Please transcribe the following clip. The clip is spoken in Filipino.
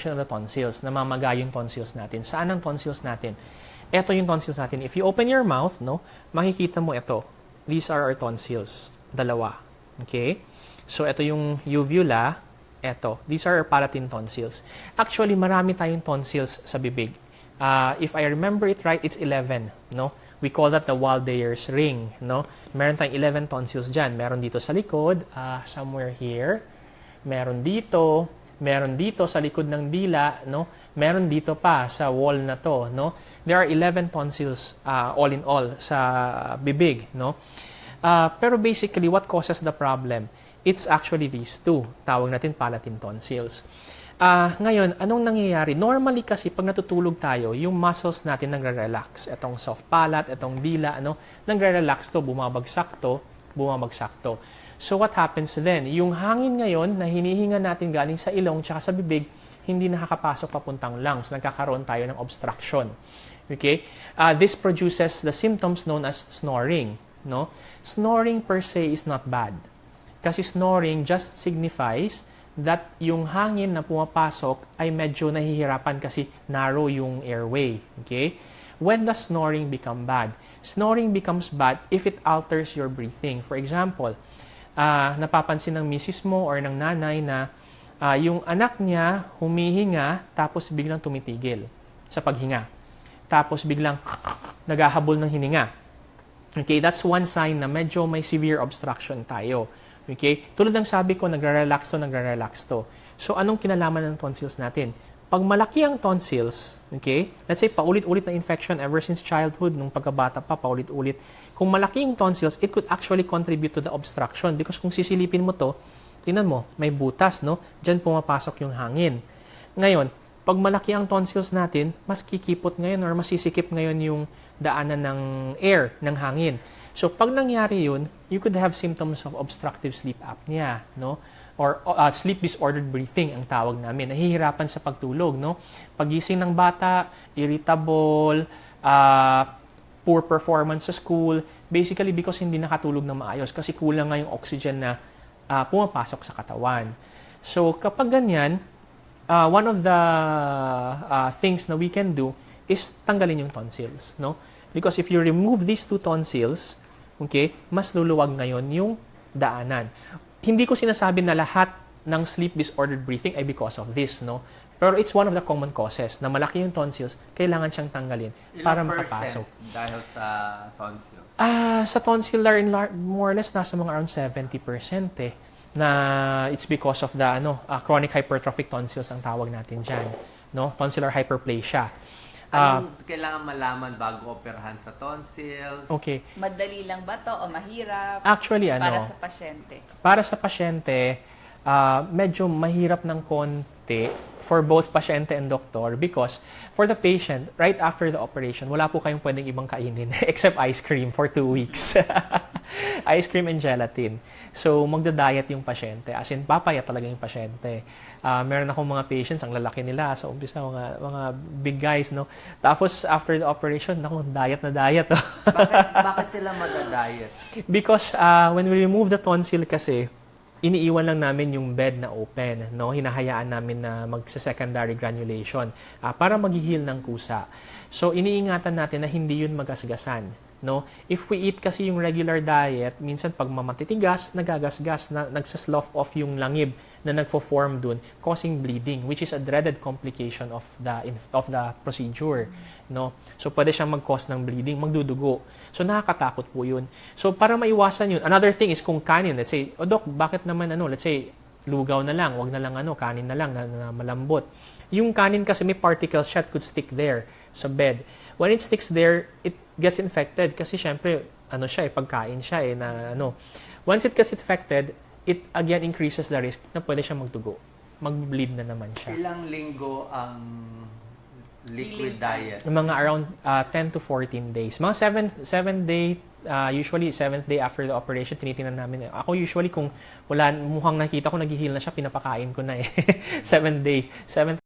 of the tonsils, namamaga yung tonsils natin. Saan ang tonsils natin? Ito yung tonsils natin. If you open your mouth, no, makikita mo ito. These are our tonsils. Dalawa. Okay? So, ito yung uvula. Ito. These are our palatine tonsils. Actually, marami tayong tonsils sa bibig. Uh, if I remember it right, it's 11. No? We call that the Waldeyer's ring. No? Meron tayong 11 tonsils dyan. Meron dito sa likod, uh, somewhere here. Meron dito, meron dito sa likod ng dila, no? Meron dito pa sa wall na to, no? There are 11 tonsils uh, all in all sa bibig, no? Uh, pero basically, what causes the problem? It's actually these two. Tawag natin palatine tonsils. Ah, ngayon, anong nangyayari? Normally kasi pag natutulog tayo, yung muscles natin nagre-relax. Itong soft palate, itong dila, ano, nagre-relax to, bumabagsak to, bumabagsak to. So what happens then? Yung hangin ngayon na hinihinga natin galing sa ilong tsaka sa bibig, hindi nakakapasok papuntang lungs. Nagkakaroon tayo ng obstruction. Okay? Uh, this produces the symptoms known as snoring. No? Snoring per se is not bad. Kasi snoring just signifies that yung hangin na pumapasok ay medyo nahihirapan kasi narrow yung airway. Okay? When does snoring become bad? Snoring becomes bad if it alters your breathing. For example, uh, napapansin ng misis mo or ng nanay na uh, yung anak niya humihinga tapos biglang tumitigil sa paghinga. Tapos biglang naghahabol ng hininga. Okay, that's one sign na medyo may severe obstruction tayo. Okay? Tulad ng sabi ko, nagre-relax to, nagre-relax to. So, anong kinalaman ng tonsils natin? Pag malaki ang tonsils, okay, let's say paulit-ulit na infection ever since childhood, nung pagkabata pa, paulit-ulit, kung malaki yung tonsils, it could actually contribute to the obstruction because kung sisilipin mo to, tingnan mo, may butas, no? Diyan pumapasok yung hangin. Ngayon, pag malaki ang tonsils natin, mas kikipot ngayon or masisikip ngayon yung daanan ng air, ng hangin. So, pag nangyari yun, you could have symptoms of obstructive sleep apnea, no? Or uh, sleep disordered breathing ang tawag namin. Nahihirapan sa pagtulog, no? Pagising ng bata, irritable, uh, poor performance sa school, basically because hindi nakatulog na maayos kasi kulang nga yung oxygen na uh, pumapasok sa katawan. So, kapag ganyan, uh, one of the uh, things na we can do is tanggalin yung tonsils, no? Because if you remove these two tonsils, okay, mas luluwag ngayon yung daanan. Hindi ko sinasabi na lahat ng sleep disordered breathing ay because of this, no? Pero it's one of the common causes na malaki yung tonsils, kailangan siyang tanggalin Ilang para makapasok. dahil sa tonsils? Ah, sa tonsillar more or less nasa mga around 70% eh na it's because of the ano, ah, chronic hypertrophic tonsils ang tawag natin diyan, no? Tonsillar hyperplasia. Ah, Anong kailangan malaman bago operahan sa tonsils? okay. Madali lang ba to o mahirap? Actually ano, Para sa pasyente. para sa pasyente, ah, medyo mahirap ng konti for both pasyente and doctor because for the patient, right after the operation, wala po kayong pwedeng ibang kainin except ice cream for two weeks. ice cream and gelatin. So, magda-diet yung pasyente. As in, papaya talaga yung pasyente. Ah, meron akong mga patients, ang lalaki nila sa umpisa, mga, mga big guys, no? Tapos, after the operation, naku, diet na diet. oh. bakit, bakit sila madadiet? Because uh, when we remove the tonsil kasi, iniiwan lang namin yung bed na open, no? Hinahayaan namin na magsa-secondary granulation ah, para mag-heal ng kusa. So, iniingatan natin na hindi yun magasgasan, no? If we eat kasi yung regular diet, minsan pag mamatitigas, nagagasgas, na, nagsaslough off yung langib na nagfo-form dun, causing bleeding, which is a dreaded complication of the of the procedure, no? So pwede siyang mag-cause ng bleeding, magdudugo. So nakakatakot po 'yun. So para maiwasan 'yun, another thing is kung kanin, let's say, oh doc, bakit naman ano, let's say lugaw na lang, wag na lang ano, kanin na lang na, na malambot. Yung kanin kasi may particles siya could stick there sa bed. When it sticks there, it gets infected kasi syempre ano siya, eh, pagkain siya eh na ano. Once it gets infected, it again increases the risk na pwede siya magdugo. Mag-bleed na naman siya. Ilang linggo ang liquid diet? Mga around uh, 10 to 14 days. Mga 7 7 day uh, usually 7th day after the operation tinitingnan namin. eh. Ako usually kung wala mukhang nakita ko nag-heal na siya, pinapakain ko na eh. 7 day. 7th